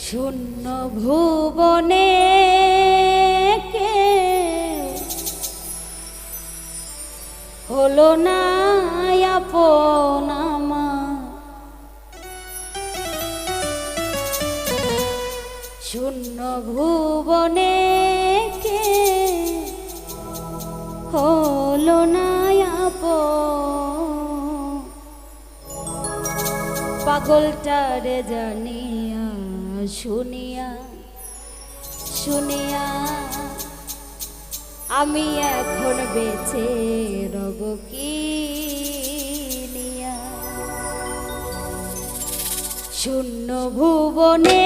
শূন্য ভুবনে কে হলো না শূন্য ভুবনে কে হলো না পাগলটারে জানিয়া শুনিয়া শুনিয়া আমি এখন বেঁচে রব কি শূন্য ভুবনে